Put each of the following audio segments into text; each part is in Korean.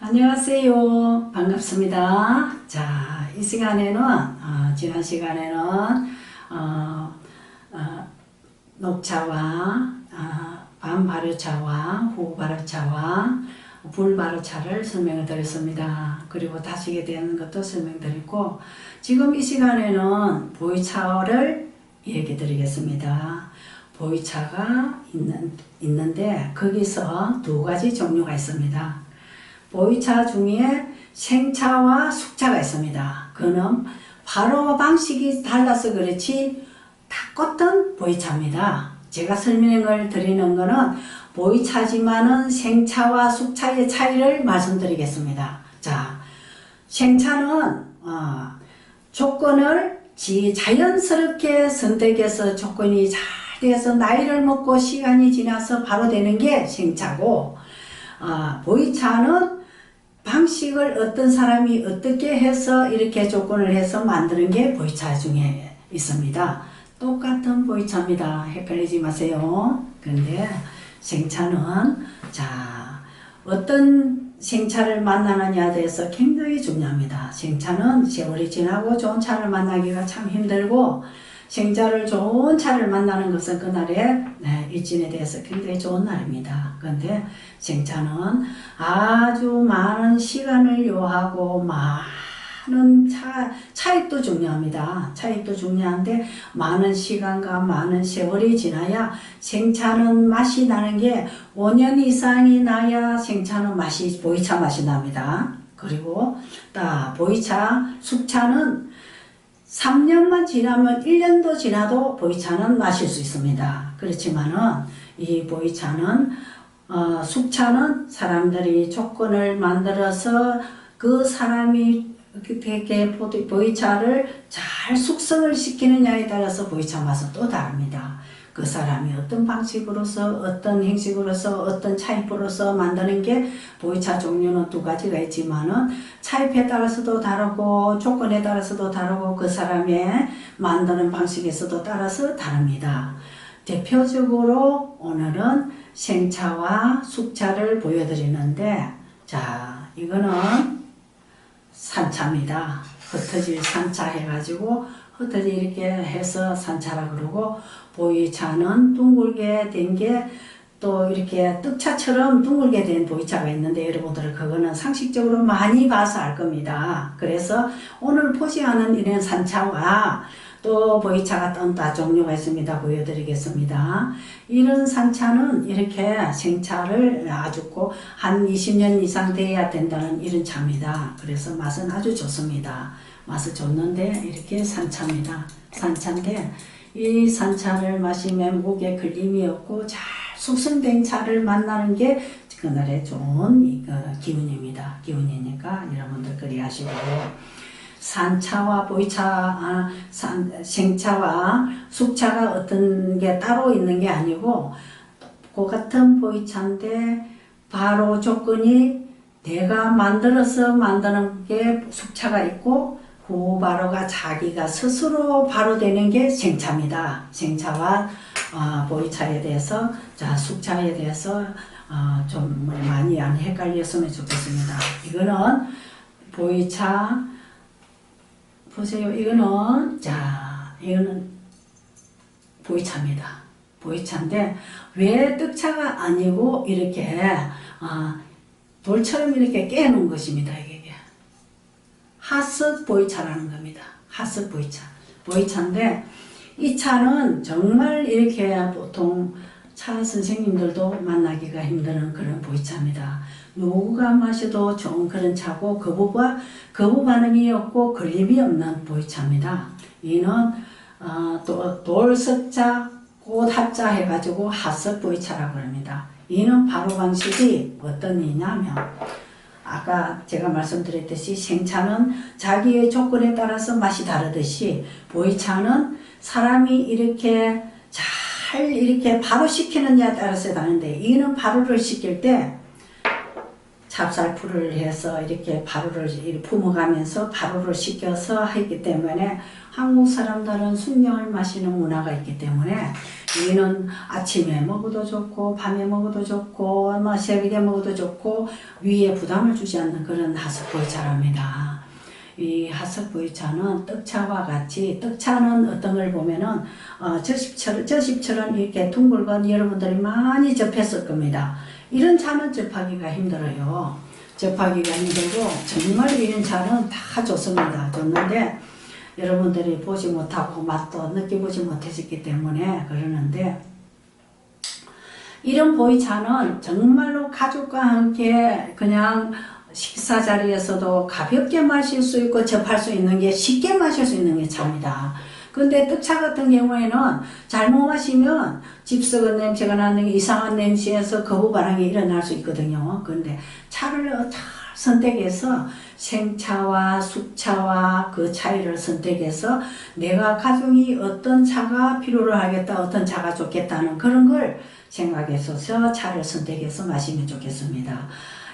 안녕하세요. 반갑습니다. 자, 이 시간에는, 어, 지난 시간에는, 어, 어, 녹차와, 어, 반발효차와 후발효차와 불발효차를 설명을 드렸습니다. 그리고 다시게 되는 것도 설명드리고, 지금 이 시간에는 보이차를 얘기 드리겠습니다. 보이차가 있는, 있는데, 거기서 두 가지 종류가 있습니다. 보이차 중에 생차와 숙차가 있습니다. 그는 바로 방식이 달라서 그렇지 똑같은 보이차입니다. 제가 설명을 드리는 거는 보이차지만은 생차와 숙차의 차이를 말씀드리겠습니다. 자, 생차는 어, 조건을 지 자연스럽게 선택해서 조건이 잘 돼서 나이를 먹고 시간이 지나서 바로 되는 게 생차고 아, 보이차는 방식을 어떤 사람이 어떻게 해서 이렇게 조건을 해서 만드는 게 보이차 중에 있습니다. 똑같은 보이차입니다. 헷갈리지 마세요. 그런데 생차는 자 어떤 생차를 만나느냐에 대해서 굉장히 중요합니다. 생차는 세월이 지나고 좋은 차를 만나기가 참 힘들고 생차를 좋은 차를 만나는 것은 그날의 네, 일진에 대해서 굉장히 좋은 날입니다. 그런데 생차는 아주 많은 시간을 요하고 많은 차, 차입도 중요합니다. 차입도 중요한데 많은 시간과 많은 세월이 지나야 생차는 맛이 나는 게 5년 이상이 나야 생차는 맛이 보이차 맛이 납니다. 그리고 또 보이차, 숙차는 3년만 지나면 1년도 지나도 보이차는 마실 수 있습니다. 그렇지만은 이 보이차는 어, 숙차는 사람들이 조건을 만들어서 그 사람이 되게 보이차를 잘 숙성을 시키느냐에 따라서 보이차 맛은 또 다릅니다. 그 사람이 어떤 방식으로서 어떤 행식으로서 어떤 차입으로서 만드는 게 보이차 종류는 두 가지가 있지만은 차입에 따라서도 다르고 조건에 따라서도 다르고 그 사람의 만드는 방식에서도 따라서 다릅니다. 대표적으로 오늘은 생차와 숙차를 보여드리는데 자 이거는 산차입니다. 흩어질 산차 해가지고 흩어지 이렇게 해서 산차라 그러고 보이차는 둥글게 된 게 또 이렇게 떡차처럼 둥글게 된 보이차가 있는데 여러분들 그거는 상식적으로 많이 봐서 알 겁니다. 그래서 오늘 않은 이런 산차와 또 보이차가 떤다 종류가 있습니다. 보여드리겠습니다. 이런 산차는 이렇게 생차를 아주고 한 20년 이상 돼야 된다는 이런 차입니다. 그래서 맛은 아주 좋습니다. 맛은 좋는데 이렇게 산차입니다. 산차인데 이 산차를 마시면 목에 걸림이 없고 잘 숙성된 차를 만나는 게 그날의 좋은 이거 기운입니다. 기운이니까 여러분들 그리 하시고 산차와 보이차, 아, 산, 생차와 숙차가 어떤 게 따로 있는 게 아니고 그 같은 보이차인데 바로 조건이 내가 만들어서 만드는 게 숙차가 있고 후바로가 자기가 스스로 바로 되는 게 생차입니다. 생차와 어, 보이차에 대해서 자 숙차에 대해서 어, 좀 많이 안 헷갈렸으면 좋겠습니다. 이거는 보이차 보세요. 이거는 자 이거는 보이차입니다. 보이차인데 왜 떡차가 아니고 이렇게 어, 돌처럼 이렇게 깨놓은 것입니다. 이게 핫스 보이차라는 겁니다. 핫스 보이차. 보이차인데 이 차는 정말 이렇게 보통 차 선생님들도 만나기가 힘드는 그런 보이차입니다. 누가 마셔도 좋은 그런 차고 거부가 거부 반응이 없고 걸림이 없는 보이차입니다. 이는 어, 또 돌석자 꽃합자 해가지고 핫석 보이차라고 합니다. 이는 바로 방식이 어떤 이냐면 아까 제가 말씀드렸듯이 생차는 자기의 조건에 따라서 맛이 다르듯이 보이차는 사람이 이렇게 잘 이렇게 바로 시키느냐에 따라서 다른데 이는 바로를 시킬 때 찹쌀풀을 해서 이렇게 바로를 이렇게 품어가면서 바로를 식혀서 하기 때문에 한국 사람들은 순경을 마시는 문화가 있기 때문에 이는 아침에 먹어도 좋고 밤에 먹어도 좋고 뭐 새벽에 먹어도 좋고 위에 부담을 주지 않는 그런 하스보이차랍니다. 이 하스보이차는 떡차와 같이 떡차는 어떤 걸 보면은 어, 저십처럼 저십처럼 이렇게 둥글 건 여러분들이 많이 접했을 겁니다. 이런 차는 접하기가 힘들어요. 접하기가 힘들고 정말 이런 차는 다 좋습니다. 좋는데 여러분들이 보지 못하고 맛도 느껴보지 못했기 때문에 그러는데 이런 보이차는 정말로 가족과 함께 그냥 식사 자리에서도 가볍게 마실 수 있고 접할 수 있는 게 쉽게 마실 수 있는 게 차입니다. 근데 떡차 같은 경우에는 잘못 마시면 집썩은 냄새가 나는 게 이상한 냄새에서 거부 반응이 일어날 수 있거든요. 그런데 차를 잘 선택해서 생차와 숙차와 그 차이를 선택해서 내가 가정이 어떤 차가 필요로 하겠다, 어떤 차가 좋겠다는 그런 걸 생각해서 차를 선택해서 마시면 좋겠습니다.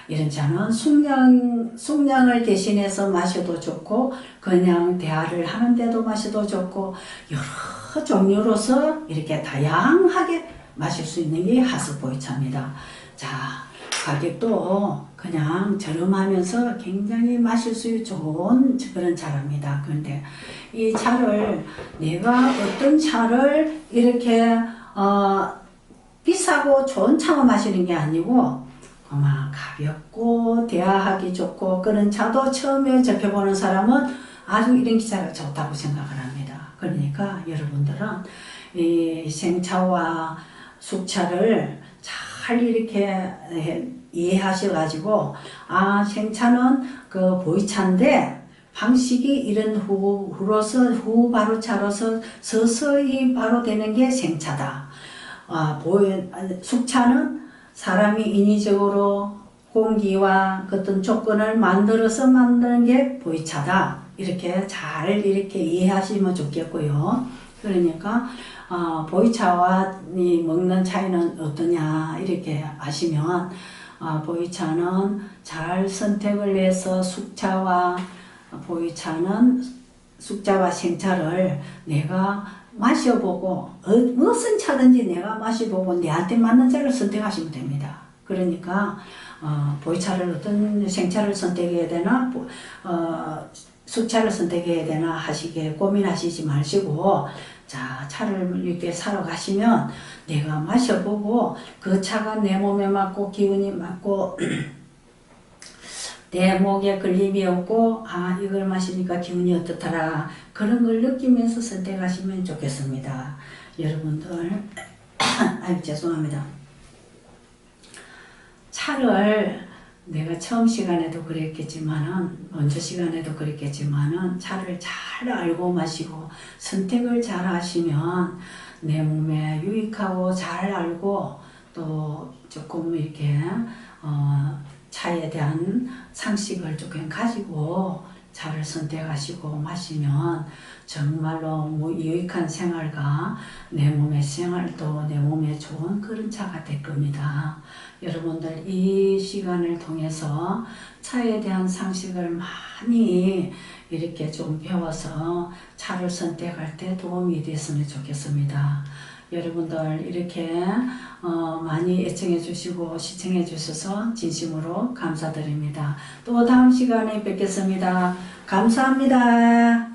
이런 차는 숙량, 숙량을 대신해서 마셔도 좋고, 그냥 대화를 하는데도 마셔도 좋고, 여러 종류로서 이렇게 다양하게 마실 수 있는 게 하스보이 차입니다. 자, 가격도 그냥 저렴하면서 굉장히 마실 수 좋은 그런 차랍니다. 그런데 이 차를 내가 어떤 차를 이렇게 어, 비싸고 좋은 차만 마시는 게 아니고 그만 가볍고 대화하기 좋고 그런 차도 처음에 접해보는 사람은 아주 이런 기차가 좋다고 생각을 합니다. 그러니까 여러분들은 이 생차와 숙차를 잘 이렇게 해- 이해하셔가지고 아 생차는 그 보이차인데 방식이 이런 후, 후로서 후 바로 차로서 서서히 바로 되는 게 생차다. 아, 보이, 숙차는 사람이 인위적으로 공기와 그 어떤 조건을 만들어서 만드는 게 보이차다. 이렇게 잘 이렇게 이해하시면 좋겠고요. 그러니까 어, 보이차와 이 먹는 차이는 어떠냐 이렇게 아시면 어, 보이차는 잘 선택을 해서 숙차와 보이차는 숙자와 생차를 내가 마셔보고 어, 무슨 차든지 내가 마셔보고 내한테 맞는 차를 선택하시면 됩니다. 그러니까 어, 보이차를 어떤 생차를 선택해야 되나 보- 어, 숙차를 선택해야 되나 하시게 고민하시지 마시고 자 차를 이렇게 사러 가시면 내가 마셔보고 그 차가 내 몸에 맞고 기운이 맞고 내 목에 걸림이 없고 아 이걸 마시니까 기분이 어떻더라 그런 걸 느끼면서 선택하시면 좋겠습니다. 여러분들 아유 죄송합니다. 차를 내가 처음 시간에도 그랬겠지만은 먼저 시간에도 그랬겠지만은 차를 잘 알고 마시고 선택을 잘 하시면 내 몸에 유익하고 잘 알고 또 조금 이렇게 어 차에 대한 상식을 조금 가지고 차를 선택하시고 마시면 정말로 뭐 유익한 생활과 내 몸의 생활도 내 몸에 좋은 그런 차가 될 겁니다. 여러분들 이 시간을 통해서 차에 대한 상식을 많이 이렇게 좀 배워서 차를 선택할 때 도움이 됐으면 좋겠습니다. 여러분들 이렇게 어, 많이 애청해 주시고 시청해 주셔서 진심으로 감사드립니다. 또 다음 시간에 뵙겠습니다. 감사합니다.